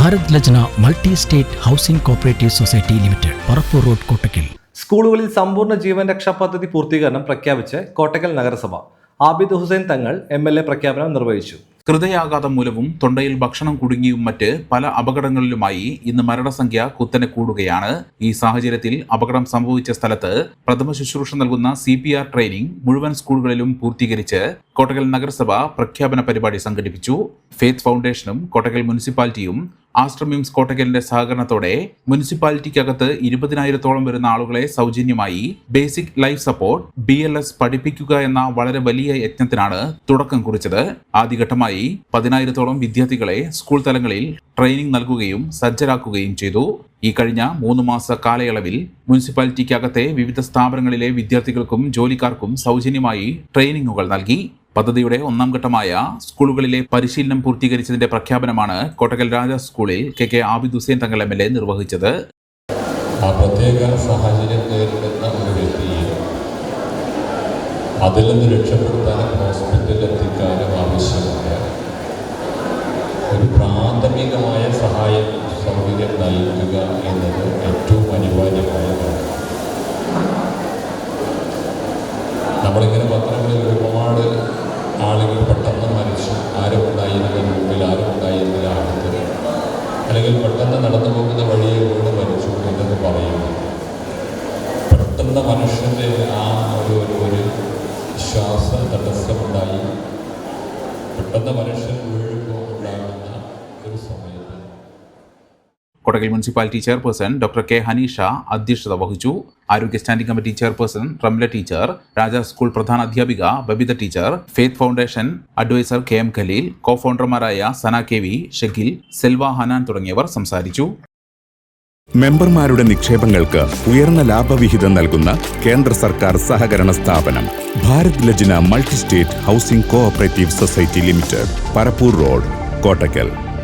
Bharat Lajna multi state housing cooperative society limited Parappur road Kottakkal. സ്കൂളുകളിൽ സമ്പൂർണ ജീവൻ രക്ഷാ പദ്ധതി പൂർത്തീകരണം പ്രഖ്യാപിച്ച് കോട്ടക്കൽ നഗരസഭ Abid Hussain Thangal M L A പ്രഖ്യാപനം നിർവഹിച്ചു. ഹൃദയാഘാതം മൂലവും തൊണ്ടയിൽ ഭക്ഷണം കുടുങ്ങിയും മറ്റ് പല അപകടങ്ങളിലുമായി ഇന്ന് മരണസംഖ്യ കുത്തനെ കൂടുകയാണ്. ഈ സാഹചര്യത്തിൽ അപകടം സംഭവിച്ച സ്ഥലത്ത് പ്രഥമ ശുശ്രൂഷ നൽകുന്ന സി പി ആർ ട്രെയിനിംഗ് മുഴുവൻ സ്കൂളുകളിലും പൂർത്തീകരിച്ച് കോട്ടകൽ നഗരസഭ പ്രഖ്യാപന പരിപാടി സംഘടിപ്പിച്ചു. ഫേത്ത് ഫൗണ്ടേഷനും കോട്ടകൽ മുനിസിപ്പാലിറ്റിയും ആശ്രമിംസ് കോട്ടക്കലിന്റെ സഹകരണത്തോടെ മുനിസിപ്പാലിറ്റിക്കകത്ത് ഇരുപതിനായിരത്തോളം വരുന്ന ആളുകളെ സൗജന്യമായി basic life support B L S പഠിപ്പിക്കുക എന്ന വളരെ വലിയ യജ്ഞത്തിനാണ് തുടക്കം കുറിച്ചത്. ആദ്യഘട്ടമായി പതിനായിരത്തോളം വിദ്യാർത്ഥികളെ സ്കൂൾ തലങ്ങളിൽ ട്രെയിനിംഗ് നൽകുകയും സജ്ജരാക്കുകയും ചെയ്തു. ഈ കഴിഞ്ഞ മൂന്ന് മാസ കാലയളവിൽ മുനിസിപ്പാലിറ്റിക്കകത്തെ വിവിധ സ്ഥാപനങ്ങളിലെ വിദ്യാർത്ഥികൾക്കും ജോലിക്കാർക്കും സൗജന്യമായി ട്രെയിനിങ്ങുകൾ നൽകി. പദ്ധതിയുടെ ഒന്നാം ഘട്ടമായ സ്കൂളുകളിലെ പരിശീലനം പൂർത്തീകരിച്ചതിന്റെ പ്രഖ്യാപനമാണ് കോട്ടക്കൽ രാജ സ്കൂളിൽ K K Abid Hussain Thangal M L A നിർവഹിച്ചത്. ആ പ്രത്യേക സാഹചര്യം നേരിടുന്ന ഒരു വ്യക്തിയെ അതിൽ നിന്ന് രക്ഷപ്പെടുത്താനും ഹോസ്പിറ്റലിൽ എത്തിക്കാനും ആവശ്യമായ ഒരു പ്രാഥമികമായ സഹായം സൗകര്യം നൽകുക എന്നത് ഏറ്റവും അനിവാര്യമായ കാര്യമാണ് നമ്മളിങ്ങനെ പത്രങ്ങളിൽ ഒരുപാട് ആളുകൾ പെട്ടെന്ന് മരിച്ചു. ആരും ഉണ്ടായിരുന്നില്ല മുമ്പിൽ ആരും ഉണ്ടായിരുന്നില്ല അടുത്ത് അല്ലെങ്കിൽ പെട്ടെന്ന് നടന്നു പോകുന്ന വഴിയെ കൊണ്ട് മരിച്ചു എന്നത് പറയുന്നു. പെട്ടെന്ന് മനുഷ്യന്റെ ആ ഒരു ഒരു ഒരു ശ്വാസ തടസ്സമുണ്ടായി. പെട്ടെന്ന് മനുഷ്യൻ വീഴുമ്പോൾ ഉണ്ടാകുന്ന ഒരു സമയത്ത് Kottakkal municipality chairperson doctor K Haneesha അധ്യക്ഷത വഹിച്ചു. ആരോഗ്യ standing committee chairperson Ramla teacher Raja school പ്രധാന അധ്യാപിക Babitha teacher faith foundation adviser K M Khaleel co ഫൗണ്ടർമാരായ Sana K V Shekhil Selva Hanan തുടങ്ങിയവർ സംസാരിച്ചു. മെമ്പർമാരുടെ നിക്ഷേപങ്ങൾക്ക് ഉയർന്ന ലാഭവിഹിതം നൽകുന്ന കേന്ദ്ര സർക്കാർ സഹകരണ സ്ഥാപനം Bharat Lajna multi state housing cooperative society limited Parappur road Kottakkal.